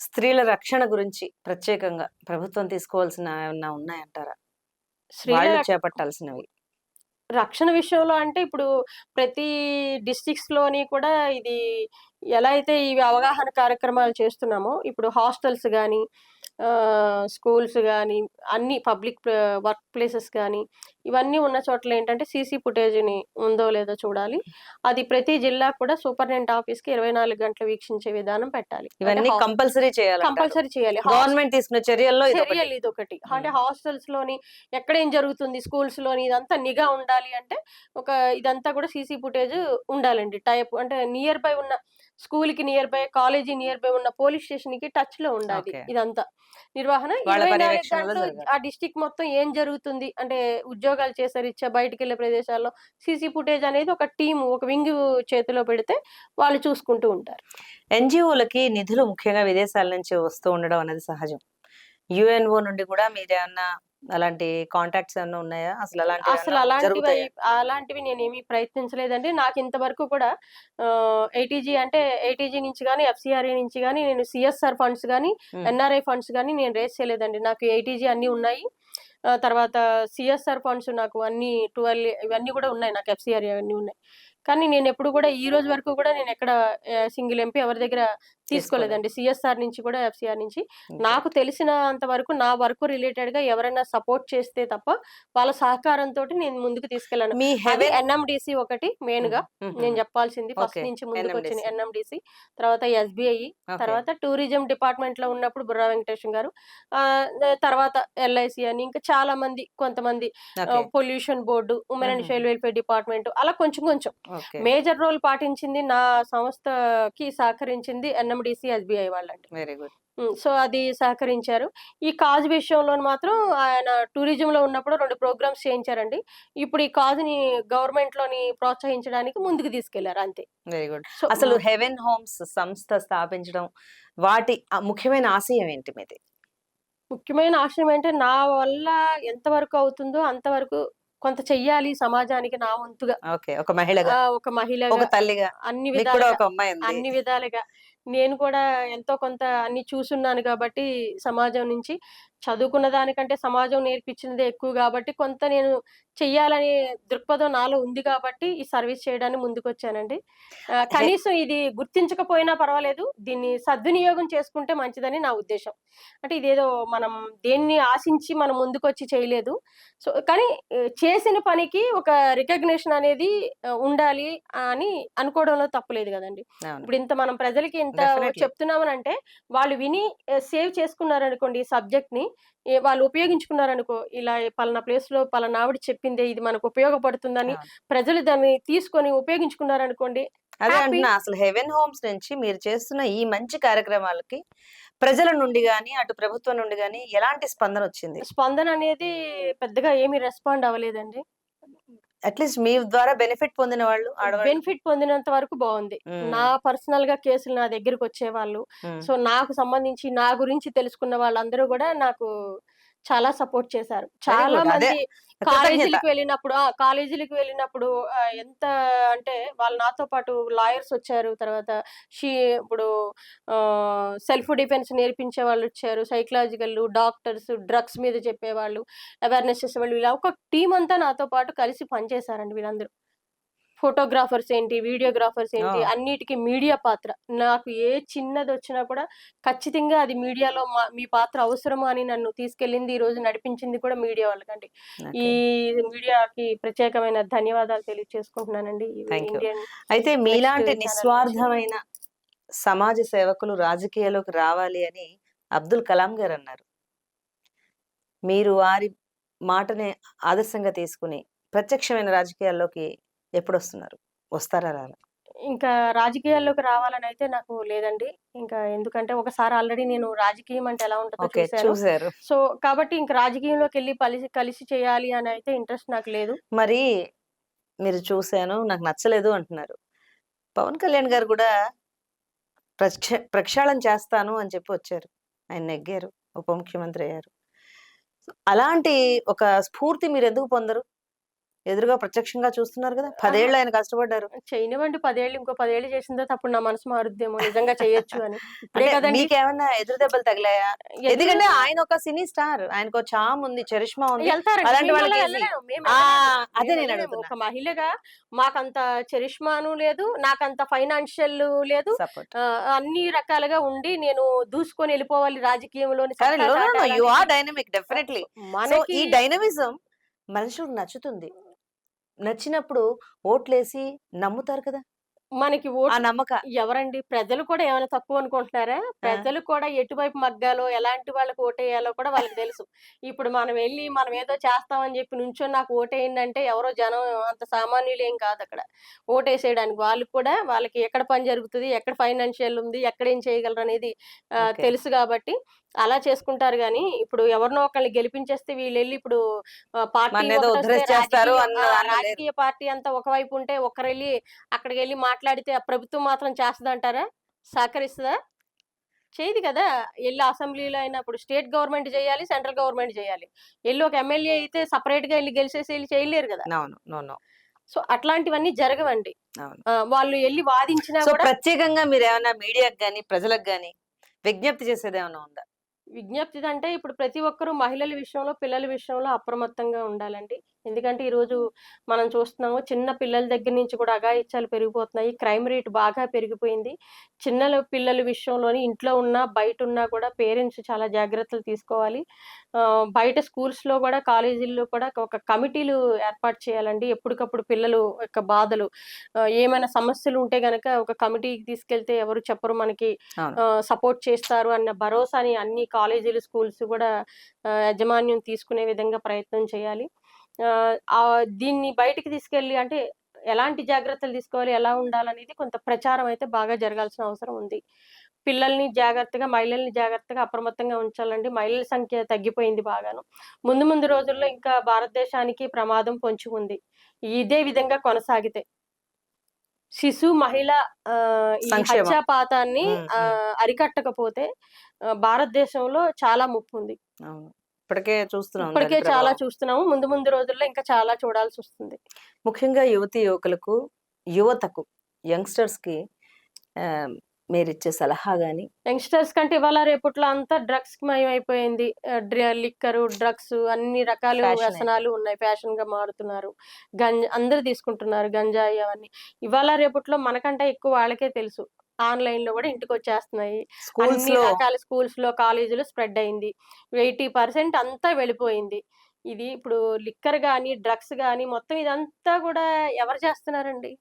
స్త్రీల రక్షణ గురించి ప్రత్యేకంగా ప్రభుత్వం తీసుకోవాల్సిన ఏమన్నా ఉన్నాయంటారా? స్త్రీల చేపట్టాల్సినవి. రక్షణ విషయంలో అంటే ఇప్పుడు ప్రతి డిస్ట్రిక్ట్స్లోని కూడా ఇది ఎలా అయితే ఇవి అవగాహన కార్యక్రమాలు చేస్తున్నామో ఇప్పుడు హాస్టల్స్ కానీ స్కూల్స్ కానీ అన్ని పబ్లిక్ వర్క్ ప్లేసెస్ కానీ ఇవన్నీ ఉన్న చోట్ల ఏంటంటే సీసీ ఫుటేజ్ని ఉందో లేదో చూడాలి. అది ప్రతి జిల్లా కూడా సూపరింటెండెంట్ ఆఫీస్కి ఇరవై నాలుగు గంటలు వీక్షించే విధానం పెట్టాలి. ఇవన్నీ కంపల్సరీ చేయాలి కంపల్సరీ చేయాలి. గవర్నమెంట్ తీసుకునే చర్యల్లో ఇది ఒకటి. చర్యలు ఇది ఒకటి అంటే. హాస్టల్స్లోని ఎక్కడ ఏం జరుగుతుంది? స్కూల్స్లోని ఇదంతా నిఘా ఉండాలి అంటే ఒక ఇదంతా కూడా సీసీ ఫుటేజ్ ఉండాలండి. టైప్ అంటే నియర్ బై ఉన్న స్కూల్కి near by college near by ఉన్న పోలీస్ స్టేషన్కి టచ్లో ఉండాలి. ఇదంతా. నిర్వహణ. ఆ డిస్టిక్ మొత్తం ఏం జరుగుతుంది? అంటే ఉద్యోగాలు చేసే రీత్యా బయటికి వెళ్ళే ప్రదేశాల్లో సీసీ ఫుటేజ్ అనేది ఒక టీము ఒక వింగ్ చేతిలో పెడితే వాళ్ళు చూసుకుంటూ ఉంటారు. ఎన్జిఓలకి నిధులు ముఖ్యంగా విదేశాల నుంచి వస్తూ ఉండడం అనేది సహజం. యుఎన్ఓ నుండి కూడా మీరు ఏమన్నా అలాంటి కాంటాక్ట్స్ ఏమన్నా ఉన్నాయా? అసలు అలాంటి అసలు అలాంటివి అలాంటివి నేను ఏమీ ప్రయత్నించలేదండి. నాకు ఇంతవరకు కూడా ఏటీజీ అంటే ఏటీజీ నుంచి కానీ ఎఫ్సిఆర్ఏ నుంచి కానీ నేను సిఎస్ఆర్ ఫండ్స్ కానీ ఎన్ఆర్ఐ ఫండ్స్ కానీ నేను రేస్ చేయలేదండి. నాకు ఏటీజీ అన్ని ఉన్నాయి. తర్వాత సిఎస్ఆర్ ఫండ్స్ నాకు అన్ని ట్వెల్వ్ ఇవన్నీ కూడా ఉన్నాయి. నాకు ఎఫ్సిఆర్ అన్నీ ఉన్నాయి. కానీ నేను ఎప్పుడు కూడా ఈ రోజు వరకు కూడా నేను ఎక్కడ సింగిల్ ఎంపీ ఎవరి దగ్గర తీసుకోలేదండి సిఎస్ఆర్ నుంచి కూడా ఎఫ్సిఆర్ నుంచి. నాకు తెలిసినంత వరకు నా వర్క్ రిలేటెడ్గా ఎవరైనా సపోర్ట్ చేస్తే తప్ప వాళ్ళ సహకారంతో నేను ముందుకు తీసుకెళ్ళాను. మీ హెవెన్ ఎన్ఎండిసి ఒకటి మెయిన్గా. నేను చెప్పాల్సింది ఫస్ట్ నుంచి ముందుకు వచ్చిన NMDC. ఎన్ఎండిసి. తర్వాత ఎస్బిఐ తర్వాత టూరిజం డిపార్ట్మెంట్లో ఉన్నప్పుడు బుర్రా వెంకటేశ్వర గారు తర్వాత ఎల్ఐసి అని ఇంకా చాలా మంది కొంతమంది pollution board women and. Child welfare department అలా కొంచెం కొంచెం. మేజర్ రోల్ పాటించింది నా సంస్థకి సహకరించింది ఎన్ఎండిసి ఎస్బిఐ వాళ్ళండి వెరీ గుడ్. సో అది సహకరించారు. ఈ కాజ్ విషయంలో మాత్రం ఆయన టూరిజం లో ఉన్నప్పుడు రెండు ప్రోగ్రామ్స్ చేయించారండి. ఇప్పుడు ఈ కాజ్ని గవర్నమెంట్లోని ప్రోత్సహించడానికి ముందుకు తీసుకెళ్ళారు అంతే. Very good. అసలు హెవెన్ హోమ్స్ సంస్థ స్థాపించడం వాటి ముఖ్యమైన ఆశయం ఏంటి మీది? ముఖ్యమైన ఆశయం ఏంటంటే నా వల్ల ఎంతవరకు అవుతుందో అంతవరకు కొంత చెయ్యాలి సమాజానికి నా వంతుగా. ఓకే ఒక మహిళగా. ఒక మహిళగా. ఒక తల్లిగా. అన్ని విధాలుగా. అన్ని విధాలుగా. నేను కూడా ఎంతో కొంత అన్ని చూసున్నాను కాబట్టి సమాజం నుంచి చదువుకున్న దానికంటే సమాజం నేర్పించినదే ఎక్కువ కాబట్టి కొంత నేను చెయ్యాలనే దృక్పథం నాలో ఉంది కాబట్టి ఈ సర్వీస్ చేయడానికి ముందుకు వచ్చానండి ఆ, కనీసం ఇది గుర్తించకపోయినా పర్వాలేదు దీన్ని సద్వినియోగం చేసుకుంటే మంచిదని నా ఉద్దేశం. అంటే ఇదేదో మనం దేన్ని ఆశించి మనం ముందుకు వచ్చి చేయలేదు. సో కానీ చేసిన పనికి ఒక రికగ్నిషన్ అనేది ఉండాలి అని అనుకోవడంలో తప్పులేదు కదండి. ఇప్పుడు ఇంత మనం ప్రజలకి ఇంత. చెప్తున్నామని అంటే వాళ్ళు విని సేవ్ చేసుకున్నారు అనుకోండి ఈ సబ్జెక్ట్ని వాళ్ళు ఉపయోగించుకున్నారు అనుకో ఇలా పలానా ప్లేస్లో పలానా ఆవిడ చెప్పిందే ఇది మనకు ఉపయోగపడుతుందని. ప్రజలు దాన్ని తీసుకొని ఉపయోగించుకున్నారు అనుకోండి అదే. అంటున్నా అసలు హెవెన్ హోమ్స్ నుంచి మీరు చేస్తున్న ఈ మంచి కార్యక్రమాలకి ప్రజల నుండి గాని అటు ప్రభుత్వం నుండి గాని ఎలాంటి స్పందన వచ్చింది స్పందన అనేది పెద్దగా ఏమీ రెస్పాండ్ అవ్వలేదండి అట్లీస్ట్ మీ ద్వారా బెనిఫిట్ పొందిన వాళ్ళు బెనిఫిట్ పొందినంత వరకు బాగుంది. నా పర్సనల్గా కేసులు నా దగ్గరికి వచ్చేవాళ్ళు మ్మ్. సో నాకు సంబంధించి నా గురించి తెలుసుకున్న వాళ్ళందరూ కూడా నాకు చాలా సపోర్ట్ చేశారు చాలా మంది. కాలేజీలకు వెళ్ళినప్పుడు కాలేజీలకు వెళ్ళినప్పుడు ఎంత అంటే వాళ్ళు నాతో పాటు లాయర్స్ వచ్చారు తర్వాత షీ ఇప్పుడు సెల్ఫ్ డిఫెన్స్ నేర్పించే వాళ్ళు వచ్చారు సైకలాజికల్ డాక్టర్స్ డ్రగ్స్ మీద చెప్పేవాళ్ళు అవేర్నెస్ చేసేవాళ్ళు ఇలా ఒక టీం అంతా నాతో పాటు కలిసి పనిచేశారండి వీళ్ళందరూ ఫోటోగ్రాఫర్స్ ఏంటి వీడియోగ్రాఫర్స్ ఏంటి. అన్నిటికీ మీడియా పాత్ర. నాకు ఏ చిన్నది వచ్చినా కూడా ఖచ్చితంగా అది మీడియాలో మా- మీ పాత్ర అవసరము అని నన్ను తీసుకెళ్ళింది ఈ రోజు నడిపించింది కూడా మీడియా వాళ్ళకండి ఈ. మీడియాకి ప్రత్యేకమైన ధన్యవాదాలు తెలియజేసుకుంటున్నానండి అయితే మీలాంటి నిస్వార్థమైన సమాజ సేవకులు రాజకీయాల్లోకి రావాలి అని అబ్దుల్ కలాం గారు అన్నారు. మీరు వారి మాటని ఆదర్శంగా తీసుకుని ప్రత్యక్షమైన రాజకీయాల్లోకి ఎప్పుడు వస్తున్నారు వస్తారా రారా? ఇంకా రాజకీయాల్లోకి రావాలని అయితే నాకు లేదండి. ఇంకా ఎందుకంటే ఒకసారి ఆల్రెడీ నేను రాజకీయం అంటే ఎలా ఉంటుందో చూసారు సో కాబట్టి ఇంకా రాజకీయంలోకి వెళ్ళి కలిసి కలిసి చేయాలి అని అయితే ఇంట్రెస్ట్ నాకు లేదు. మరి మీరు చూశాను నాకు నచ్చలేదు అంటున్నారు. పవన్ కళ్యాణ్ గారు కూడా ప్రక్ష ప్రక్షాళన చేస్తాను అని చెప్పి వచ్చారు. ఆయన నెగ్గారు ఉప ముఖ్యమంత్రి అయ్యారు. అలాంటి ఒక స్ఫూర్తి మీరు ఎందుకు పొందరు? ఎదురుగా ప్రత్యక్షంగా చూస్తున్నారు కదా పదేళ్ళు ఆయన కష్టపడ్డారు. చేయనివ్వండి పదేళ్ళు ఇంకో పదేళ్ళు చేసిన తర్వాత అప్పుడు నా మనసు మారుద్దేమో నిజంగా చేయొచ్చు అని. మీకేమన్నా ఎదురు దెబ్బలు తగిలాయా? ఎందుకంటే ఆయన ఒక సినీ స్టార్ ఆయనకు ఒక చామ్ ఉంది చరిష్మా ఉంది. అలాంటి వాళ్ళకి. అదే నేను ఒక మహిళగా మాకంత చరిష్మాను లేదు నాకంత ఫైనాన్షియల్ లేదు. అన్ని రకాలుగా ఉండి నేను దూసుకొని వెళ్ళిపోవాలి చాటాలని. యు ఆర్ డైనమిక్ డెఫినెట్లీ ఈ డైనమిజం మనుషులకు నచ్చుతుంది. నచ్చినప్పుడు ఓట్లేసి నమ్ముతారు కదా. మనకి ఆ ఓటు నమ్మక ఎవరండి? ప్రజలు కూడా ఏమైనా తక్కువ అనుకుంటున్నారా? ప్రజలు కూడా ఎటువైపు మగ్గాలో ఎలాంటి వాళ్ళకి ఓటేయాలో కూడా వాళ్ళకి తెలుసు. ఇప్పుడు మనం వెళ్ళి మనం ఏదో చేస్తామని చెప్పి నుంచొని నాకు ఓటేయండి అంటే ఎవరో జనం అంత సామాన్యులు ఏం కాదు అక్కడ. ఓటేసేయడానికి వాళ్ళు కూడా వాళ్ళకి ఎక్కడ పని జరుగుతుంది ఎక్కడ ఫైనాన్షియల్ ఉంది ఎక్కడ ఏం చేయగలరు అనేది ఆ. తెలుసు కాబట్టి అలా చేసుకుంటారు కానీ ఇప్పుడు ఎవరినో ఒకళ్ళని గెలిపించేస్తే వీళ్ళు వెళ్ళి ఇప్పుడు ఆ, పార్టీ మన్నేదో ఒకటి వస్తే ఉద్ధరించేస్తారు రాజకీయ- అన్న ఆ, దానిలో లేరు. రాజకీయ పార్టీ అంతా ఒకవైపు ఉంటే ఒకరు వెళ్ళి అక్కడికి వెళ్ళి మాట్లాడితే ఆ ప్రభుత్వం మాత్రం చేస్తుందంటారా? సహకరిస్తుందా? చేయదు కదా. వెళ్ళి అసెంబ్లీలో అయినప్పుడు స్టేట్ గవర్నమెంట్ చేయాలి సెంట్రల్ గవర్నమెంట్ చేయాలి. వెళ్ళి ఒక ఎమ్మెల్యే అయితే సపరేట్గా వెళ్ళి గెలిచేసి వెళ్ళి చేయలేరు కదా. సో అట్లాంటివన్నీ జరగవండి. వాళ్ళు వెళ్ళి వాదించినా ప్రత్యేకంగా మీరు ఏమైనా మీడియాకి గానీ ప్రజలకు గానీ విజ్ఞప్తి చేసేది ఏమైనా ఉందా? విజ్ఞప్తి అంటే ఇప్పుడు ప్రతి ఒక్కరూ మహిళల విషయంలో పిల్లల విషయంలో అప్రమత్తంగా ఉండాలండి. ఎందుకంటే ఈ రోజు మనం చూస్తున్నాము చిన్న పిల్లల దగ్గర నుంచి కూడా అఘాయిత్యాలు పెరిగిపోతున్నాయి. క్రైమ్ రేట్ బాగా పెరిగిపోయింది. చిన్న పిల్లల విషయంలోని ఇంట్లో ఉన్నా బయట ఉన్నా కూడా పేరెంట్స్ చాలా జాగ్రత్తలు తీసుకోవాలి. బయట schools లో కూడా కాలేజీల్లో కూడా ఒక కమిటీలు ఏర్పాటు చేయాలండి. ఎప్పటికప్పుడు పిల్లలు యొక్క బాధలు. ఏమైనా సమస్యలు ఉంటే గనక ఒక కమిటీకి తీసుకెళ్తే ఎవరు చెప్పరు మనకి. సపోర్ట్ చేస్తారు అన్న భరోసాని అన్ని కాలేజీలు స్కూల్స్ కూడా యాజమాన్యం తీసుకునే విధంగా ప్రయత్నం చేయాలి. దీన్ని బయటికి తీసుకెళ్ళి అంటే ఎలాంటి జాగ్రత్తలు తీసుకోవాలి ఎలా ఉండాలనేది కొంత ప్రచారం అయితే బాగా జరగాల్సిన అవసరం ఉంది. పిల్లల్ని జాగ్రత్తగా మహిళల్ని జాగ్రత్తగా అప్రమత్తంగా ఉంచాలండి. మహిళల సంఖ్య తగ్గిపోయింది బాగాను. ముందు ముందు రోజుల్లో ఇంకా భారతదేశానికి ప్రమాదం పొంచి ఉంది. ఇదే విధంగా కొనసాగితే. శిశు మహిళ. హత్యాపాతాన్ని అరికట్టకపోతే భారతదేశంలో చాలా ముప్పు ఉంది. ఇప్పటికే చూస్తున్నాం ఇప్పటికే చాలా. చూస్తున్నాము ముందు ముందు రోజుల్లో ఇంకా చాలా చూడాల్సి వస్తుంది ముఖ్యంగా యువతి యువకులకు యువతకు యంగ్స్టర్స్కి ఆ, మీరు ఇచ్చే సలహా గానీ? యంగ్స్టర్స్ కంటే ఇవాళ రేపట్లో అంతా డ్రగ్స్కి మయం అయిపోయింది లిక్కర్ డ్రగ్స్ అన్ని రకాల వ్యసనాలు ఉన్నాయి. ఫ్యాషన్గా మారుతున్నారు. గంజ అందరు తీసుకుంటున్నారు గంజాయి అవన్నీ. ఇవాళ రేపట్లో మనకంటే ఎక్కువ వాళ్ళకే తెలుసు. ఆన్లైన్లో కూడా ఇంటికి వచ్చేస్తున్నాయి స్కూల్స్ అన్ని లో రకాల స్కూల్స్లో కాలేజీలో స్ప్రెడ్ అయింది. ఎయిటీ పర్సెంట్ అంతా వెళ్ళిపోయింది. ఇది ఇప్పుడు లిక్కర్ గానీ డ్రగ్స్ గానీ మొత్తం ఇదంతా కూడా ఎవరు చేస్తున్నారండి?